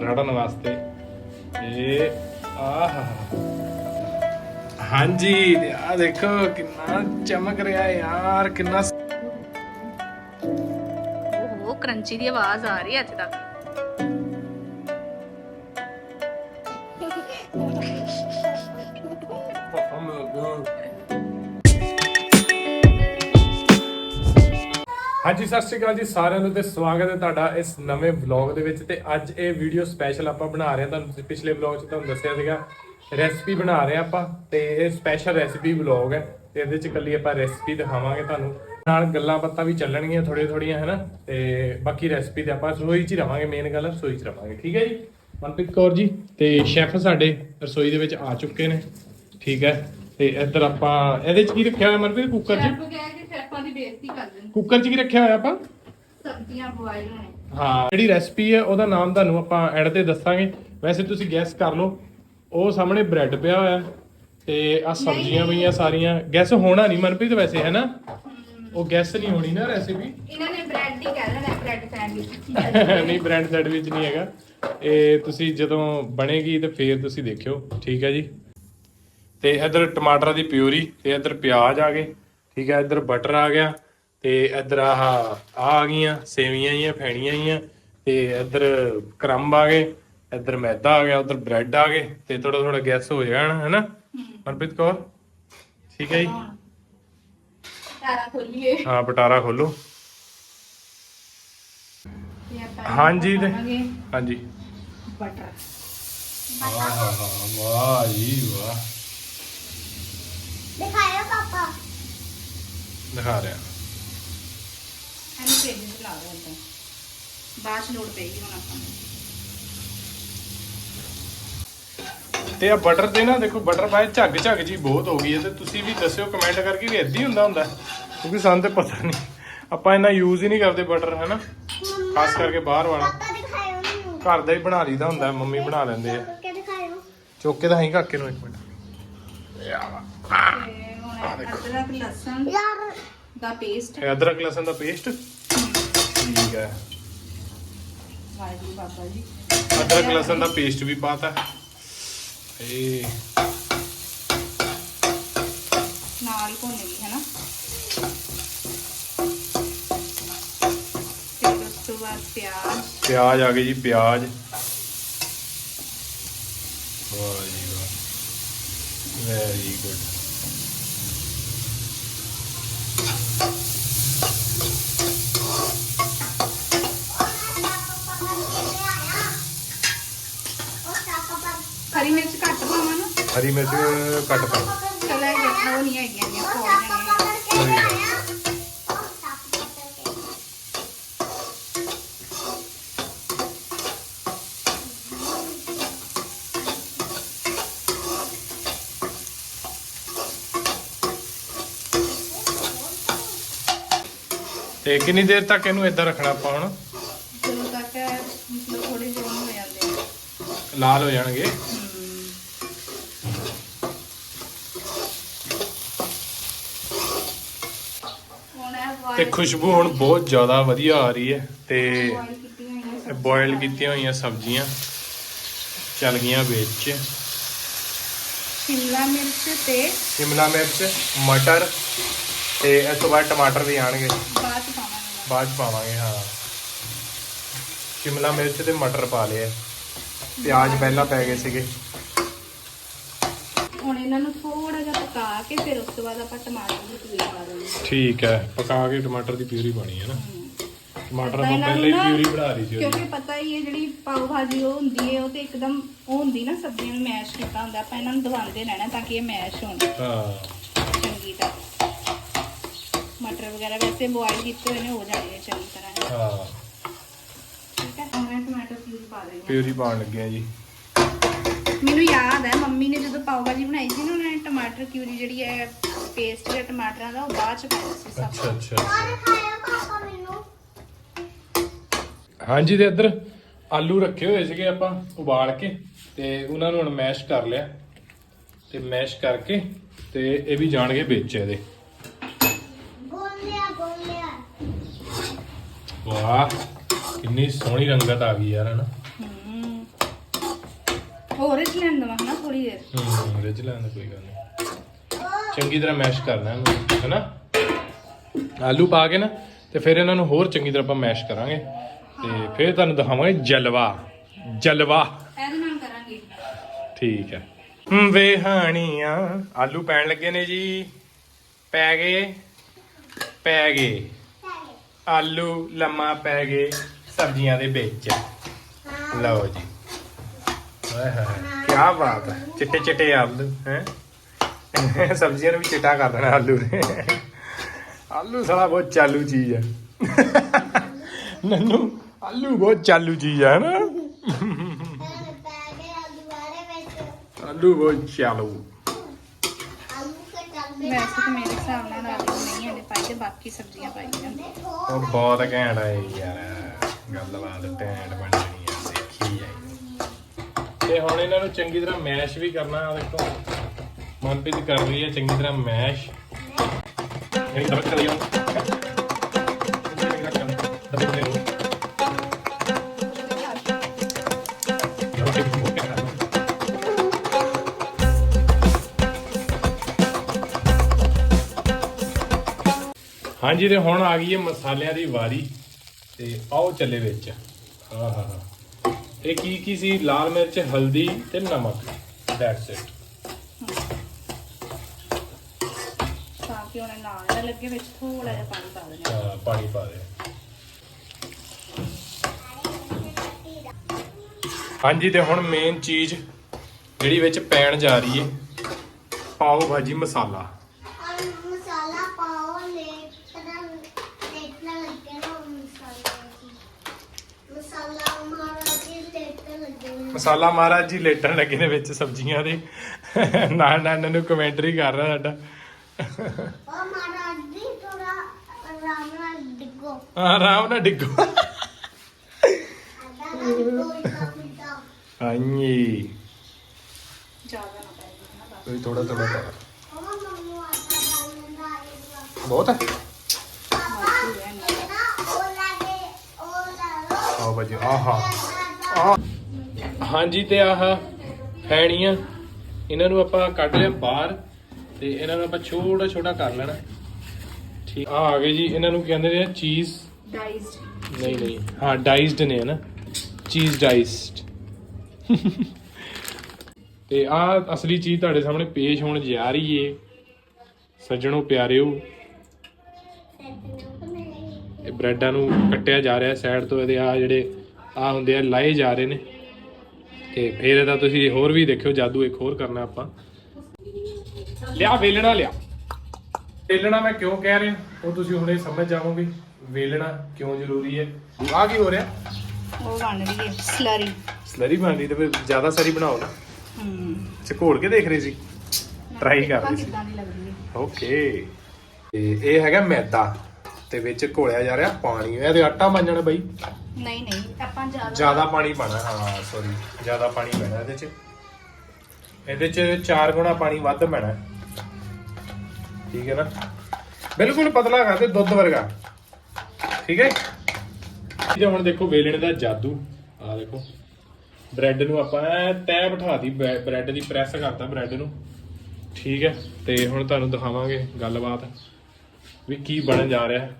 ਰੜਨ ਵਾਸਤੇ। ਇਹ, ਆਹ। ਹਾਂਜੀ ਆ ਦੇਖੋ, ਕਿੰਨਾ ਚਮਕ ਰਿਹਾ ਯਾਰ, ਕਿੰਨਾ ਉਹ ਕਰੰਚੀ ਦੀ ਆਵਾਜ਼ ਆ ਰਹੀ ਹੈ ਇੱਥੇ ਤੱਕ ਹਾਂਜੀ, ਸਤਿ ਸ਼੍ਰੀ ਅਕਾਲ ਜੀ ਸਾਰਿਆਂ ਨੂੰ ਤੇ ਸਵਾਗਤ ਹੈ ਤੁਹਾਡਾ ਇਸ ਨਵੇਂ ਵਲੌਗ ਦੇ ਵਿੱਚ ਤੇ ਅੱਜ ਇਹ ਵੀਡੀਓ ਸਪੈਸ਼ਲ ਆਪਾਂ ਬਣਾ ਰਹੇ ਹਾਂ। ਤੁਹਾਨੂੰ ਪਿਛਲੇ ਵਲੌਗ 'ਚ ਤੁਹਾਨੂੰ ਦੱਸਿਆ ਸੀਗਾ ਰੈਸਪੀ ਬਣਾ ਰਹੇ ਹਾਂ ਆਪਾਂ ਤੇ ਇਹ ਸਪੈਸ਼ਲ ਰੈਸਪੀ ਵਲੌਗ ਹੈ ਤੇ ਇਹਦੇ 'ਚ ਇਕੱਲੀ ਆਪਾਂ ਰੈਸਪੀ ਦਿਖਾਵਾਂਗੇ ਤੁਹਾਨੂੰ। ਨਾਲ ਗੱਲਾਂ ਬਾਤਾਂ ਵੀ ਚੱਲਣਗੀਆਂ ਥੋੜੀਆਂ ਥੋੜੀਆਂ ਹੈਨਾ ਤੇ ਬਾਕੀ ਰੈਸਪੀ ਤੇ ਆਪਾਂ ਰਸੋਈ 'ਚ ਹੀ ਰਵਾਂਗੇ ਮੇਨ ਗੱਲ ਰਸੋਈ 'ਚ ਰਵਾਂਗੇ, ਠੀਕ ਹੈ ਜੀ? ਮਨਪ੍ਰੀਤ ਕੌਰ ਜੀ ਤੇ ਸ਼ੈਫ ਸਾਡੇ ਰਸੋਈ ਦੇ ਵਿੱਚ ਆ ਚੁੱਕੇ ਨੇ, ਠੀਕ ਹੈ? ਤੇ ਇੱਧਰ ਆਪਾਂ, ਇਹਦੇ 'ਚ ਕੀ ਰੱਖਿਆ ਹੋਇਆ ਮਨਪ੍ਰੀਤ? ਕੁੱਕਰ 'ਚ? ਬੇਇੱਜ਼ਤੀ ਕਰ ਦਿੰਦੇ। ਕੁੱਕਰ 'ਚ ਕੀ ਰੱਖਿਆ ਹੋਇਆ ਆਪਾਂ? ਸਬਜ਼ੀਆਂ ਬੁਆਇਲ ਨੇ ਹਾਂ ਜਿਹੜੀ ਰੈਸਪੀ ਹੈ ਉਹਦਾ ਨਾਮ ਤੁਹਾਨੂੰ ਆਪਾਂ ਐਡ ਤੇ ਦੱਸਾਂਗੇ। ਵੈਸੇ ਤੁਸੀਂ ਗੈਸ ਕਰ ਲਓ ਉਹ ਸਾਹਮਣੇ ਬ੍ਰੈਡ ਪਿਆ ਹੋਇਆ ਤੇ ਆ ਸਬਜ਼ੀਆਂ ਪਈਆਂ ਸਾਰੀਆਂ। ਗੈਸ ਹੋਣਾ ਨਹੀਂ ਮਨਪ੍ਰੀਤ ਵੈਸੇ ਹੈ ਨਾ? ਉਹ ਗੈਸ ਨਹੀਂ ਹੋਣੀ ਨਾ ਰੈਸਿਪੀ ਇਹਨਾਂ ਨੇ ਬ੍ਰੈਡ ਹੀ ਕਹਿ ਦੇਣਾ ਬ੍ਰੈਡ ਸੈਂਡਵਿਚ ਨਹੀਂ ਬ੍ਰੈਡ ਸੈਂਡਵਿਚ ਨਹੀਂ ਹੈਗਾ। ਇਹ ਤੁਸੀਂ ਜਦੋਂ ਬਣੇਗੀ ਤੇ ਫੇਰ ਤੁਸੀਂ ਦੇਖਿਓ ਠੀਕ ਹੈ ਜੀ? ਤੇ ਇਧਰ ਟਮਾਟਰਾਂ ਦੀ ਪਿਊਰੀ ਤੇ ਇਧਰ ਪਿਆਜ਼ ਆ ਗਏ। ਠੀਕ ਹੈ ਇਧਰ ਬਟਰ ਆ ਗਿਆ ਤੇ ਇਧਰ ਆਹ ਆ ਆ ਗਈਆਂ ਸੇਵੀਆਂ ਜੀਆਂ ਫੈਣੀਆਂ ਜੀਆਂ ਤੇ ਇਧਰ ਕਰੰਬ ਆ ਗਏ ਇਧਰ ਮੈਦਾ ਆ ਗਿਆ ਉਧਰ ਬ੍ਰੈਡ ਆ ਗਏ ਤੇ ਥੋੜਾ ਥੋੜਾ ਗੈਸ ਹੋ ਜਾਣਾ ਹੈ ਨਾ ਮਨਪ੍ਰੀਤ ਕੌਰ? ਠੀਕ ਹੈ ਜੀ? ਸਾਰਾ ਖੋਲੀਏ। ਹਾਂ ਪਟਾਰਾ ਖੋਲੋ। ਹਾਂਜੀ ਤੇ ਹਾਂਜੀ। ਬਟਰ ਵਾਹ ਵਾਹ ਜੀ ਵਾਹ। ਦਿਖਾਇਆ ਪਾਪਾ। ਦਿਖਾ ਰਿਹਾ। ਇਹਨੂੰ ਤੇ ਲਾ ਦੋ ਤਾਂ ਬਾਅਦ ਚ ਲੋੜ ਪਏਗੀ ਹੁਣ ਆਪਾਂ ਨੂੰ। ਤੇ ਆ ਬਟਰ ਤੇ ਨਾ ਦੇਖੋ ਬਟਰ ਪਾਏ ਝੱਗ ਝੱਗ ਜੀ ਬਹੁਤ ਹੋ ਗਈ ਹੈ ਤੇ ਤੁਸੀਂ ਵੀ ਦੱਸਿਓ ਕਮੈਂਟ ਕਰਕੇ ਵੀ ਏਦਾਂ ਹੀ ਹੁੰਦਾ ਹੁੰਦਾ। ਹੈ। ਕਿਉਂਕਿ ਸਾਨੂੰ ਤੇ ਪਤਾ ਨਹੀਂ। ਆਪਾਂ ਇਹਨਾਂ ਯੂਜ਼ ਹੀ ਨਹੀਂ ਕਰਦੇ ਬਟਰ ਹੈਨਾ? ਖਾਸ ਕਰਕੇ ਬਾਹਰ ਵਾਲਾ। ਪਾਪਾ ਦਿਖਾਇਓ ਮੈਨੂੰ। ਘਰ ਦਾ ਹੀ ਬਣਾ ਲਈਦਾ ਹੁੰਦਾ ਹੈ, ਮੰਮੀ ਬਣਾ ਲੈਂਦੇ ਆ। ਕਿ ਦਿਖਾਇਓ। ਚੋਕੇ ਤਾਂ ਹੀ ਕਾਕੇ ਨੂੰ ਇੱਕ ਮਿੰਟ। ਤੇ ਅਦਰਕ ਲਸਣ ਯਾਰ। ਦਾ ਪੇਸਟ ਇਹ ਅਦਰਕ ਲਸਣ ਦਾ ਪੇਸਟ ਠੀਕ ਹੈ। ਵਾਹਿਗੁਰੂ ਬਾਬਾ ਜੀ। ਅਦਰਕ ਲਸਣ ਦਾ ਪੇਸਟ ਵੀ ਪਾਤਾ ਇਹ ਨਾਲ ਭੁੰਨੇਗੀ ਹੈ ਨਾ? ਫਿਰ ਉਸ ਤੋਂ ਬਾਅਦ ਪਿਆਜ਼। ਪਿਆਜ਼ ਆ ਗਏ ਜੀ ਪਿਆਜ਼। ਵਾਹ ਜੀ ਵਾਹ ਵੈਰੀ ਗੁੱਡ ਉਹ ਪਾਪਾ ਹਰੀ ਮਿਰਚ ਘੱਟ ਪਾਵਾਂ ਨਾ ਹਰੀ ਮਿਰਚ ਕੱਟ ਪਾ ਚਲ ਦੇਖੋ ਉਹ ਨਹੀਂ ਹੈਗੀਆਂ ਨੇ ਖੋਲ ਜਾਣੀਆਂ ਕੋਈ ਗੱਲ ਨੀ। ਤੇ ਕਿੰਨੀ ਦੇਰ ਤੱਕ ਇਹਨੂੰ ਇਦਾਂ ਰੱਖਣਾ ਆਪਾਂ ਹੁਣ? ਜਦੋਂ ਤੱਕ ਮਤਲਬ ਥੋੜੇ ਜਿਹੇ ਹੋ ਜਾਂਦੇ ਆ ਲਾਲ ਹੋ ਜਾਣਗੇ ਹੁਣ ਇਹ ਤੇ ਖੁਸ਼ਬੂ ਹੁਣ ਬਹੁਤ ਜ਼ਿਆਦਾ ਵਧੀਆ ਆ ਰਹੀ ਹੈ ਤੇ ਬੋਇਲ ਕੀਤੀਆਂ ਹੋਈਆਂ ਸਬਜ਼ੀਆਂ ਚੱਲ ਗਈਆਂ ਵਿੱਚ। ਸ਼ਿਮਲਾ ਮਿਰਚ ਤੇ ਸ਼ਿਮਲਾ ਮਿਰਚ ਮਟਰ ਤੇ ਇਸ ਤੋਂ ਬਾਅਦ ਟਮਾਟਰ ਵੀ ਆਣਗੇ। ਬਾਅਦ ਚ ਪਾਵਾਂਗੇ। ਬਾਅਦ 'ਚ ਪਾਵਾਂਗੇ ਹਾਂ। ਸ਼ਿਮਲਾ ਮਿਰਚ ਤੇ ਮਟਰ ਪਾ ਲਿਆ ਪਿਆਜ਼ ਪਹਿਲਾਂ ਪੈ ਗਏ ਸੀਗੇ। ਹੁਣ ਇਹਨਾਂ ਨੂੰ ਥੋੜਾ ਪਕਾ ਕੇ ਫਿਰ ਉਸ ਤੋਂ ਬਾਅਦ ਆਪਾਂ ਟਮਾਟਰ ਦੀ ਪਿਊਰੀ ਪਾ ਦੇਣੀ ਠੀਕ ਹੈ ਪਕਾ ਕੇ ਟਮਾਟਰ ਦੀ ਪਿਊਰੀ ਪਾਣੀ ਹੈ ਨਾ। ਟਮਾਟਰ ਆਪਾਂ ਪਹਿਲਾਂ ਹੀ ਪਿਊਰੀ ਬਣਾ ਰਹੀ ਸੀ ਕਿਉਂਕਿ ਪਤਾ ਹੀ ਹੈ ਜਿਹੜੀ ਪਾਉ ਭਾਜੀ ਉਹ ਹੁੰਦੀ ਹੈ ਉਹ ਤੇ ਇੱਕਦਮ ਉਹ ਹੁੰਦੀ ਨਾ ਸਬਜ਼ੀਆਂ ਨੂੰ ਮੈਸ਼ ਕੀਤਾ ਹੁੰਦਾ ਆਪਾਂ ਇਹਨਾਂ ਨੂੰ ਦਬਾਉਂਦੇ ਰਹਿਣਾ ਤਾਂ ਕਿ ਇਹ ਮੈਸ਼ ਹੋਣ। ਹਾਂ। ਚੰਗੀ ਤਰ੍ਹਾਂ। ਮਟਰ ਵਗੈਰਾ ਵੈਸੇ ਬੋਇਲ ਕੀਤੇ ਹੋਏ ਨੇ ਹੋ ਜਾਣੇ ਚੰਗੀ ਤਰ੍ਹਾਂ। ਹਾਂ। ਠੀਕ ਹੈ ਹੁਣ ਮੈਂ ਟਮਾਟਰ ਪਿਊਰੀ ਪਾ ਦੇਣੀ ਪਿਊਰੀ ਪਾਉਣ ਲੱਗੇ ਆ ਜੀ। ਮੈਨੂੰ ਯਾਦ ਹੈ ਮੰਮੀ ਨੇ ਜਦੋਂ ਪਾਉ ਭਾਜੀ ਬਣਾਈ ਸੀ ਨਾ ਉਹਨਾਂ ਨੇ ਟਮਾਟਰ ਪਿਊਰੀ ਜਿਹੜੀ ਹੈ ਪੇਸਟ ਜਿਹੜਾ ਟਮਾਟਰਾਂ ਦਾ ਉਹ ਬਾਅਦ ਚ ਪਾਇਆ ਸੀ ਸਭ। ਅੱਛਾ ਅੱਛਾ। ਹਾਂਜੀ ਤੇ ਇੱਧਰ ਆਲੂ ਰੱਖੇ ਹੋਏ ਸੀਗੇ ਆਪਾਂ ਉਬਾਲ ਕੇ ਤੇ ਉਹਨਾਂ ਨੂੰ ਹੁਣ ਮੈਸ਼ ਕਰ ਲਿਆ। ਤੇ ਮੈਸ਼ ਕਰਕੇ ਤੇ ਇਹ ਵੀ ਜਾਣਗੇ ਵਿੱਚ ਇਹਦੇ ਗੋਲਿਆ ਗੋਲਿਆ ਵਾਹ ਕਿੰਨੀ ਸੋਹਣੀ ਰੰਗਤ ਆ ਗਈ ਯਾਰ ਹਨਾ? ਰਿਜ ਲੈਣ ਦਵਾਂ ਨਾ ਥੋੜੀ ਦੇਰ। ਹੂੰ ਰਿਜ ਲੈਣ ਦਾ ਕੋਈ ਗੱਲ ਨਹੀਂ। ਚੰਗੀ ਤਰ੍ਹਾਂ ਮੈਸ਼ ਕਰਨਾ ਇਹਨੂੰ ਹੈਨਾ? ਆਲੂ ਪਾ ਕੇ ਨਾ ਤੇ ਫਿਰ ਇਹਨਾਂ ਨੂੰ ਹੋਰ ਚੰਗੀ ਤਰ੍ਹਾਂ ਆਪਾਂ ਮੈਸ਼ ਕਰਾਂਗੇ। ਤੇ ਫਿਰ ਤੁਹਾਨੂੰ ਦਿਖਾਵਾਂਗੇ ਜਲਵਾ ਜਲਵਾ। ਇਹਦੇ ਨਾਲ ਕਰਾਂਗੇ। ਠੀਕ ਹੈ। ਹਮ, ਆਲੂ ਪੈਣ ਲੱਗੇ ਨੇ ਜੀ। ਪੈ ਗਏ। ਪੈ ਗਏ। ਆਲੂ ਲੰਮਾ ਪੈ ਗਏ ਸਬਜ਼ੀਆਂ ਦੇ ਵਿੱਚ। ਲਓ ਜੀ। ਹਾਏ ਹਾਏ ਕੀ ਬਾਤ ਹੈ। ਚਿੱਟੇ ਚਿੱਟੇ ਆਲੂ ਹੈ? ਸਬਜ਼ੀਆਂ ਨੂੰ ਵੀ ਚਿੱਟਾ ਕਰ ਦੇਣਾ ਆਲੂ ਨੇ। ਆਲੂ ਸਾਲਾ ਬਹੁਤ ਚਾਲੂ ਚੀਜ਼ ਹੈ। ਨੰਨੂ ਆਲੂ ਬਹੁਤ ਚਾਲੂ ਚੀਜ਼ ਹੈ ਨਾ ਆਲੂ ਬਹੁਤ ਚਾਲੂ। ਵੈਸੇ ਤਾਂ ਮੇਰੇ ਹਿਸਾਬ ਨਾਲ ਆਲੂ ਨਹੀਂ ਹਲੇ ਪਾਈ ਤੇ ਬਾਕੀ ਸਬਜ਼ੀਆਂ ਪਾਈ ਜਾਂਦੇ ਉਹ ਬਹੁਤ ਘੈਂਟ ਹੈ ਯਾਰ ਗੱਲਬਾਤ ਟੈਂਟ ਬਣ ਤੇ ਹੁਣ ਇਹਨਾਂ ਨੂੰ ਚੰਗੀ ਤਰ੍ਹਾਂ ਮੈਸ਼ ਵੀ ਕਰਨਾ ਆ ਦੇਖੋ। ਮਨਪ੍ਰੀਤ ਕਰ ਰਹੀ ਹੈ ਚੰਗੀ ਤਰ੍ਹਾਂ ਮੈਸ਼। ਇਹ ਦਬਕ ਕਰ ਲਿਓ। ਹਾਂਜੀ, ਤੇ ਹੁਣ ਆ ਗਈ ਹੈ ਮਸਾਲਿਆਂ ਦੀ ਵਾਰੀ। ਤੇ ਆਓ ਚੱਲੇ ਵਿੱਚ। ਆਹਾ। ਇਹ ਕੀ ਕੀ ਸੀ? ਲਾਲ ਮਿਰਚ ਹਲਦੀ ਤੇ ਨਮਕ। ਦੈਟਸ ਇਟ ਤਾਂ ਕਿ ਉਹਨੇ ਨਾਲ ਲੱਗੇ ਵਿੱਚ ਥੋੜਾ ਜਿਹਾ ਪਾਣੀ ਪਾ ਦੇਣਾ। ਪਾਣੀ ਪਾ ਦੇ। ਹਾਂਜੀ ਤੇ ਹੁਣ ਮੇਨ ਚੀਜ਼ ਜਿਹੜੀ ਵਿੱਚ ਪੈਣ ਜਾ ਰਹੀ ਹੈ ਪਾਓ ਭਾਜੀ ਮਸਾਲਾ ਪਾਓ ਲੇਟਣਾ ਲੇਟਣਾ ਲੱਗੇ ਨਾ ਮਸਾਲਾ ਮਸਾਲਾ ਮਾਰਾ ਜੀ ਲੇਟਣਾ ਲੱਗੇ ਨਾ ਮਸਾਲਾ ਮਹਾਰਾਜ ਜੀ ਲੇਟਣ ਲੱਗੇ ਨੇ ਵਿੱਚ ਸਬਜ਼ੀਆਂ ਦੇ। ਨਾਲ ਨਾਲ ਇਹਨਾਂ ਨੂੰ ਕਮੈਂਟਰੀ ਕਰ ਰਿਹਾ ਸਾਡਾ। ਉਹ ਮਾਰਾ ਜੀ ਥੋੜਾ ਆਰਾਮ ਨਾਲ ਡਿੱਗੋ। ਆਰਾਮ ਨਾਲ ਡਿੱਗੋ। ਹਾਂਜੀ। ਜ਼ਿਆਦਾ ਨਾ ਪੈ ਥੋੜਾ ਬਹੁਤ ਹੈ? ਆਓ ਭਾਜੀ ਆਹਾ ਆਹ। ਹਾਂਜੀ ਤੇ ਆਹ ਹੈਣੀਆਂ ਇਹਨਾਂ ਨੂੰ ਆਪਾਂ ਕੱਢ ਲਿਆ ਬਾਹਰ ਤੇ ਇਹਨਾਂ ਨੂੰ ਆਪਾਂ ਛੋਟਾ ਛੋਟਾ ਕਰ ਲੈਣਾ। ਠੀਕ ਆ ਆ ਗਏ ਜੀ ਇਹਨਾਂ ਨੂੰ ਕਹਿੰਦੇ ਨੇ ਚੀਜ਼। ਡਾਈਜ਼ਡ ਨਹੀਂ ਨਹੀਂ ਹਾਂ ਡਾਈਸਡ ਨੇ ਨਾ ਚੀਜ਼ ਡਾਈਸਡ ਤੇ ਆ ਅਸਲੀ ਚੀਜ਼ ਤੁਹਾਡੇ ਸਾਹਮਣੇ ਪੇਸ਼ ਹੋਣ ਜਾ ਰਹੀ ਏ। ਸੱਜਣੋ ਪਿਆਰਿਓ। ਇਹ ਬ੍ਰੈਡਾਂ ਨੂੰ ਕੱਟਿਆ ਜਾ ਰਿਹਾ ਸਾਈਡ ਤੋਂ ਇਹਦੇ ਆ ਜਿਹੜੇ ਆ ਹੁੰਦੇ ਆ ਲਾਏ ਜਾ ਰਹੇ ਨੇ। ਤੇ ਫਿਰ ਇਹਦਾ ਤੁਸੀਂ ਹੋਰ ਵੀ ਦੇਖਿਓ ਜਾਦੂ ਇੱਕ ਹੋਰ ਕਰਨਾ ਆਪਾਂ। ਲਿਆ ਵੇਲਣਾ ਲਿਆ। ਵੇਲਣਾ ਮੈਂ ਕਿਉਂ ਕਹਿ ਰਿਹਾ? ਉਹ ਤੁਸੀਂ ਹੁਣੇ ਸਮਝ ਜਾਵੋਗੇ। ਵੇਲਣਾ ਕਿਉਂ ਜ਼ਰੂਰੀ ਹੈ? ਆ ਕੀ ਹੋ ਰਿਹਾ? ਉਹ ਬਣ ਰਹੀ ਹੈ ਸਲਰੀ। ਸਲਰੀ ਬਣਦੀ ਤੇ ਫਿਰ ਜ਼ਿਆਦਾ ਸਾਰੀ ਬਣਾਓ ਨਾ। ਹੂੰ। ਘੋਲ ਕੇ ਦੇਖ ਰਹੇ ਸੀ। Try ਕਰ ਰਹੀ ਸੀ। ਕਿੱਦਾਂ ਦੀ ਲੱਗਦੀ ਹੈ। ਓਕੇ ਤੇ ਇਹ ਹੈਗਾ ਮੈਦਾ। ਤੇ ਵਿੱਚ ਘੋਲਿਆ ਜਾ ਰਿਹਾ ਪਾਣੀ। ਇਹ ਤੇ ਆਟਾ ਮੰਨਣਾ ਬਾਈ। ਨਹੀਂ ਨਹੀਂ, ਆਪਾਂ ਜ਼ਿਆਦਾ ਜ਼ਿਆਦਾ ਪਾਣੀ ਪਾਣਾ ਹਾਂ ਸੌਰੀ ਜ਼ਿਆਦਾ ਪਾਣੀ ਪੈਣਾ ਇਹਦੇ ਚ। ਇਹਦੇ ਚ ਚਾਰ ਗੁਣਾ ਪਾਣੀ ਵੱਧ ਪੈਣਾ। ਠੀਕ ਹੈ ਨਾ? ਬਿਲਕੁਲ ਪਤਲਾ ਕਰਦੇ ਦੁੱਧ ਵਰਗਾ। ਠੀਕ ਹੈ? ਇਹ ਹੁਣ ਦੇਖੋ, ਵੇਲਣੇ ਦਾ ਜਾਦੂ। ਆ ਦੇਖੋ, ਬ੍ਰੈਡ ਨੂੰ ਆਪਾਂ ਐਂ ਤੈ ਬਿਠਾਤੀ ਬ੍ਰੈਡ ਦੀ ਪ੍ਰੈਸ ਕਰਤਾ ਬ੍ਰੈਡ ਨੂੰ। ਠੀਕ ਹੈ? ਤੇ ਹੁਣ ਤੁਹਾਨੂੰ ਦਿਖਾਵਾਂਗੇ ਗੱਲਬਾਤ ਵੀ ਕੀ ਬਣਨ ਜਾ ਰਿਹਾ। ਹੈ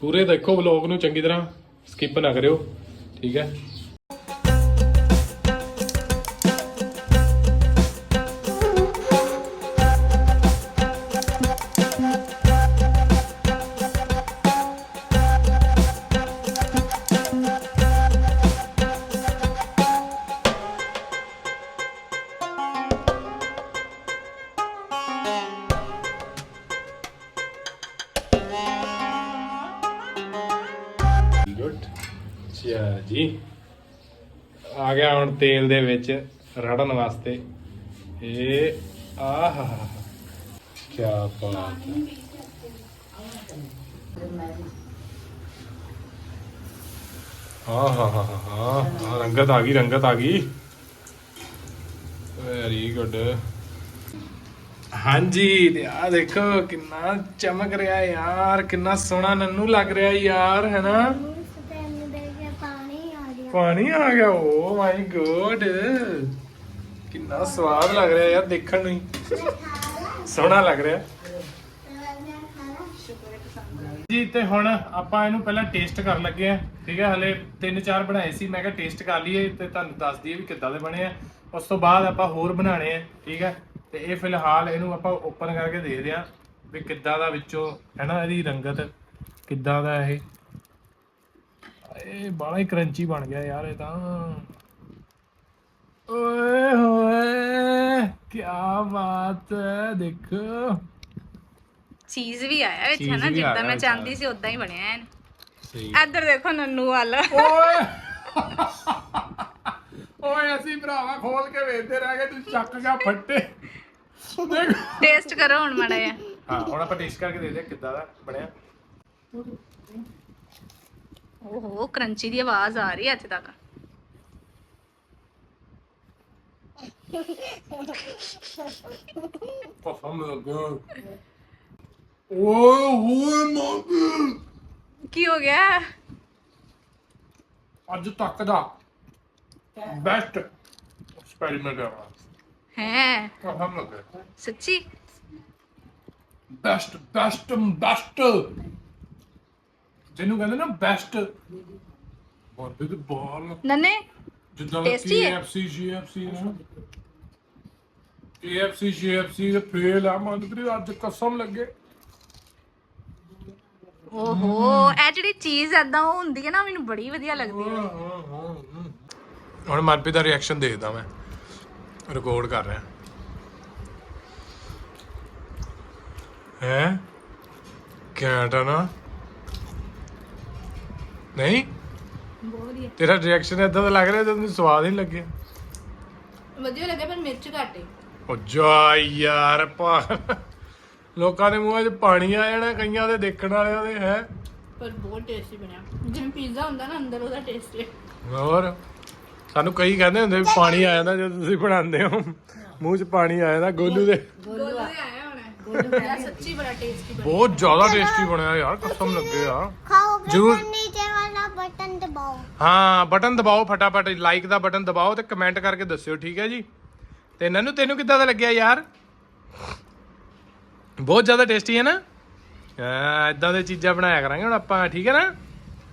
ਪੂਰੇ ਦੇਖੋ ਵਲੌਗ ਨੂੰ ਚੰਗੀ ਤਰ੍ਹਾਂ। ਸਕਿਪ ਨਾ ਕਰਿਓ ਠੀਕ ਹੈ? ਤੇਲ ਦੇ ਵਿੱਚ ਰੜਨ ਵਾਸਤੇ। ਇਹ, ਆਹਾ ਕੀ ਬਾਤ ਹੈ। ਹਾਂ ਹਾਂ ਹਾਂ ਹਾਂ ਰੰਗਤ ਆ ਗਈ, ਰੰਗਤ ਆ ਗਈ। ਵੈਰੀ ਗੁੱਡ ਹਾਂਜੀ, ਤੇ ਆ ਦੇਖੋ ਕਿੰਨਾ ਚਮਕ ਰਿਹਾ ਯਾਰ, ਕਿੰਨਾ ਸੋਹਣਾ ਨੰਨੂ ਲੱਗ ਰਿਹਾ ਯਾਰ ਹੈਨਾ ਪਾਣੀ ਆ ਗਿਆ। ਓ ਮਾਈ ਗੋਡ ਕਿੰਨਾ ਸਵਾਦ ਲੱਗ ਰਿਹਾ ਯਾਰ ਦੇਖਣ ਨੂੰ ਹੀ। ਸੋਹਣਾ ਲੱਗ ਰਿਹਾ। ਜੀ, ਤੇ ਹੁਣ ਆਪਾਂ ਇਹਨੂੰ ਪਹਿਲਾਂ ਟੇਸਟ ਕਰਨ ਲੱਗੇ ਆ ਠੀਕ ਹੈ, ਹਲੇ ਤਿੰਨ ਚਾਰ ਬਣਾਏ ਸੀ। ਮੈਂ ਕਿਹਾ ਟੇਸਟ ਕਰ ਲਈਏ ਤੇ ਤੁਹਾਨੂੰ ਦੱਸ ਦਈਏ ਵੀ ਕਿੱਦਾਂ ਦੇ ਬਣੇ ਆ। ਉਸ ਤੋਂ ਬਾਅਦ ਆਪਾਂ ਹੋਰ ਬਣਾਣੇ ਆ, ਠੀਕ ਹੈ। ਤੇ ਇਹ ਫਿਲਹਾਲ ਇਹਨੂੰ ਆਪਾਂ ਓਪਨ ਕਰਕੇ ਦੇਖਦੇ ਆ ਵੀ ਕਿੱਦਾਂ ਦਾ ਵਿੱਚੋਂ, ਹੈ ਨਾ, ਇਹਦੀ ਰੰਗਤ ਕਿੱਦਾਂ ਦਾ ਇਹ। ਇਹ ਬੜਾ ਹੀ ਕਰੰਚੀ ਬਣ ਗਿਆ ਯਾਰ ਇਹ ਤਾਂ। ਓਏ ਹੋਏ ਕੀ ਬਾਤ ਹੈ ਦੇਖੋ। ਚੀਜ਼ ਵੀ ਆਇਆ ਵਿੱਚ ਚੀਜ਼ ਹੈ ਨਾ ਵੀ ਜਿੱਦਾਂ ਆਇਆ ਮੈਂ ਵਿੱਚ, ਚਾਹੁੰਦੀ ਸੀ ਉਦਾਂ ਹੀ ਬਣਿਆ ਹੈ ਸਹੀ। ਇੱਧਰ ਦੇਖੋ ਨੰਨੂ ਵਾਲ। ਓਏ। ਓਏ ਅਸੀਂ ਭਰਾਵਾ ਖੋਲ ਕੇ ਵੇਖਦੇ ਰਹਿ ਗਏ ਤੂੰ ਚੱਕ ਗਿਆ ਫੱਟੇ। ਦੇਖ। ਟੇਸਟ ਕਰੋ ਹੁਣ ਮਾੜਾ ਜਿਹਾ। ਹਾਂ ਹੁਣ ਆਪਾਂ ਟੇਸਟ ਕਰਕੇ ਦੇਖਦੇ ਕਿੱਦਾਂ ਦਾ ਬਣਿਆ। ਓਹੋ ਕਰੰਚੀ ਦੀ ਆਵਾਜ਼ ਆ ਰਹੀ ਹੈ ਇੱਥੇ ਤੱਕ ਪਸੰਦ ਲੱਗਾ ਓਏ ਹੋਏ ਮੰਗ ਕੀ ਹੋ ਗਿਆ ਅੱਜ ਤੱਕ ਦਾ ਬੈਸਟ ਐਕਸਪੈਰੀਮੈਂਟ ਹੈ ਹੈ ਪਸੰਦ ਲੱਗਾ ਸੱਚੀ ਬੈਸਟ ਬੈਸਟ ਬੈਸਟ ਜਿਹਨੂੰ ਕਹਿੰਦੇ ਨਾ ਬੈਸਟ ਬੰਦੇ ਤੇ ਬਾਲ ਨੰਨੇ ਜਿੱਦਾਂ Tasty ਹੈ? KFC GFC ਨਾ। KFC GFC ਦੇ ਫੇਲ ਆ ਮਨਪ੍ਰੀਤ ਅੱਜ ਕਸਮ ਲੱਗੇ। ਓਹੋ ਇਹ ਜਿਹੜੀ ਚੀਜ਼ ਐਦਾਂ ਉਹ ਹੁੰਦੀ ਹੈ ਨਾ ਮੈਨੂੰ ਬੜੀ ਵਧੀਆ ਲੱਗਦੀ ਹੈ। ਹੁਣ ਮਨਪ੍ਰੀਤ ਦਾ ਰਿਐਕਸ਼ਨ ਦੇਖਦਾ ਮੈਂ। ਰਿਕਾਰਡ ਕਰ ਰਿਹਾ। ਹੈ? ਘੈਂਟ ਆ ਨਾ। ਨਹੀਂ? ਬਹੁਤ ਵਧੀਆ। ਤੇਰਾ ਰਿਐਕਸ਼ਨ ਇਦਾਂ ਦਾ ਲੱਗ ਰਿਹਾ ਜਿਵੇਂ ਤੈਨੂੰ ਸਵਾਦ ਹੀ ਨਹੀਂ ਲੱਗਿਆ। ਵਧੀਆ ਲੱਗਿਆ ਪਰ ਮਿਰਚ ਘੱਟ ਹੈ ਉਹ ਜਾ ਯਾਰ ਪਾ ਲੋਕਾਂ ਦੇ ਮੂੰਹਾਂ 'ਚ ਪਾਣੀ ਆ ਜਾਣਾ ਕਈਆਂ ਦੇ ਦੇਖਣ ਵਾਲਿਆਂ ਦੇ ਹੈ? ਪਰ ਬਹੁਤ ਟੇਸਟੀ ਬਣਿਆ। ਜਿਵੇਂ ਪੀਜ਼ਾ ਹੁੰਦਾ ਨਾ ਅੰਦਰ ਉਹਦਾ ਟੇਸਟ ਹੈ ਹੋਰ? ਸਾਨੂੰ ਕਈ ਕਹਿੰਦੇ ਹੁੰਦੇ ਵੀ ਪਾਣੀ ਆ ਜਾਂਦਾ ਜਦੋਂ ਤੁਸੀਂ ਬਣਾਉਂਦੇ ਹੋ। ਮੂੰਹ 'ਚ ਪਾਣੀ ਆ ਜਾਂਦਾ ਗੋਲੂ ਦੇ। ਗੋਲੂ ਦੇ ਆਇਆ ਹੋਣਾ। ਗੋਲੂ ਯਾਰ ਸੱਚੀ ਬੜਾ ਟੇਸਟੀ ਬਣਿਆ। ਬਹੁਤ ਜ਼ਿਆਦਾ ਟੇਸਟੀ ਬਣਿਆ ਯਾਰ ਕਸਮ ਲੱਗੇ ਆ। ਖਾਓਗੇ ਜ਼ਰੂਰ। ਬਟਨ ਦਬਾਓ। ਹਾਂ ਬਟਨ ਦਬਾਓ ਫਟਾਫਟ ਲਾਈਕ ਦਾ ਬਟਨ ਦਬਾਓ ਤੇ ਕਮੈਂਟ ਕਰਕੇ ਦੱਸਿਓ ਠੀਕ ਹੈ ਜੀ? ਤੇ ਨਨੂ ਤੈਨੂੰ ਕਿੱਦਾਂ ਦਾ ਲੱਗਿਆ ਯਾਰ? ਬਹੁਤ ਜ਼ਿਆਦਾ ਟੇਸਟੀ ਹੈ ਨਾ? ਇਦਾਂ ਦੇ ਚੀਜ਼ਾਂ ਬਣਾਇਆ ਕਰਾਂਗੇ ਹੁਣ ਆਪਾਂ ਠੀਕ ਹੈ ਨਾ?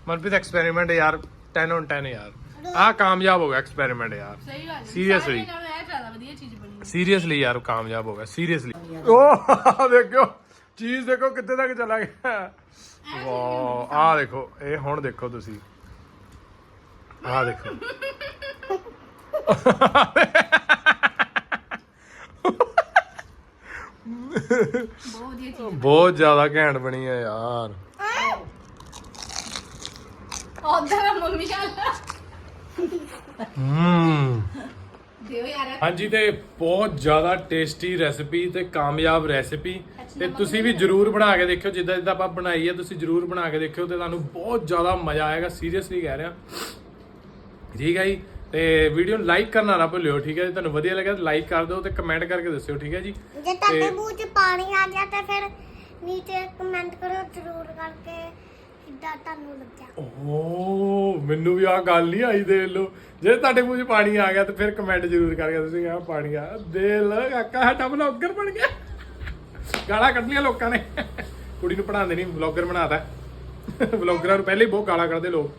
ਮਨਪ੍ਰੀਤ ਐਕਸਪੈਰੀਮੈਂਟ ਯਾਰ 10 ਔਨ 10 ਯਾਰ। ਆ ਕਾਮਯਾਬ ਹੋ ਗਿਆ ਐਕਸਪੈਰੀਮੈਂਟ ਯਾਰ। ਸਹੀ ਗੱਲ ਹੈ। Seriously? ਸਾਰੇ ਨਾਲੋਂ ਇਹ ਜ਼ਿਆਦਾ ਵਧੀਆ ਚੀਜ਼ ਬਣੀ ਸੀਰੀਅਸਲੀ ਯਾਰ ਕਾਮਯਾਬ ਹੋ ਗਿਆ ਸੀਰੀਅਸਲੀ ਉਹ ਦੇਖਿਓ ਚੀਜ਼ ਦੇਖੋ ਕਿੱਥੇ ਤੱਕ ਚਲਾ ਗਿਆ। ਵਾਹ ਆ ਦੇਖੋ ਇਹ ਹੁਣ ਦੇਖੋ ਤੁਸੀਂ। ਆ ਦੇਖੋ। ਬਹੁਤ ਵਧੀਆ ਚੀਜ਼ ਬਹੁਤ ਜ਼ਿਆਦਾ ਘੈਂਟ ਬਣੀ ਹੈ ਯਾਰ। ਉਧਰ ਮੰਮੀ ਗੱਲ ਹੂੰ। ਦਿਓ ਯਾਰ ਹਾਂਜੀ ਤੇ ਬਹੁਤ ਜ਼ਿਆਦਾ ਟੇਸਟੀ ਰੈਸਿਪੀ ਤੇ ਕਾਮਯਾਬ ਰੈਸਿਪੀ ਤੇ ਤੁਸੀਂ ਵੀ ਜਰੂਰ ਬਣਾ ਕੇ ਦੇਖਿਓ ਜਿੱਦਾਂ ਜਿੱਦਾਂ ਆਪਾਂ ਬਣਾਈ ਹੈ ਤੁਸੀਂ ਜਰੂਰ ਬਣਾ ਕੇ ਦੇਖਿਓ ਤੇ ਤੁਹਾਨੂੰ ਬਹੁਤ ਜ਼ਿਆਦਾ ਮਜ਼ਾ ਆਏਗਾ ਸੀਰੀਅਸਲੀ ਕਹਿ ਰਿਹਾ। ਠੀਕ ਹੈ ਜੀ? ਤੇ ਵੀਡੀਓ ਨੂੰ ਲਾਈਕ ਕਰਨਾ ਨਾ ਭੁੱਲਿਓ ਠੀਕ ਹੈ ਜੀ? ਤੁਹਾਨੂੰ ਵਧੀਆ ਲੱਗਿਆ ਤਾਂ ਲਾਈਕ ਕਰ ਦਿਓ ਤੇ ਕਮੈਂਟ ਕਰਕੇ ਦੱਸਿਓ ਠੀਕ ਹੈ ਜੀ? ਜੇ ਤੁਹਾਡੇ ਮੂੰਹ 'ਚ ਪਾਣੀ ਆ ਗਿਆ ਤਾਂ ਫਿਰ ਨੀਚੇ ਕਮੈਂਟ ਕਰੋ ਜ਼ਰੂਰ ਕਰਕੇ। ਕਿੱਦਾਂ ਤੁਹਾਨੂੰ ਲੱਗਿਆ। ਓ ਮੈਨੂੰ ਵੀ ਆ ਗੱਲ ਨਹੀਂ ਆਈ ਦੇਖ ਲਓ। ਜੇ ਤੁਹਾਡੇ ਮੂੰਹ 'ਚ ਪਾਣੀ ਆ ਗਿਆ ਤਾਂ ਫਿਰ ਕਮੈਂਟ ਜ਼ਰੂਰ ਕਰਕੇ ਤੁਸੀਂ ਕਿਹਾ ਪਾਣੀ ਆ। ਦੇ ਲੋ ਕਾਕਾ ਸਾਡਾ ਵਲੌਗਰ ਬਣ ਗਿਆ। ਗਾਲਾਂ ਕੱਢਣੀਆਂ ਲੋਕਾਂ ਨੇ। ਕੁੜੀ ਨੂੰ ਪੜਾਉਂਦੇ ਨਹੀਂ ਵਲੌਗਰ ਬਣਾਤਾ। ਵਲੌਗਰਾਂ ਨੂੰ ਪਹਿਲੇ ਹੀ ਬਹੁਤ ਗਾਲਾਂ ਕੱਢਦੇ ਲੋਕ।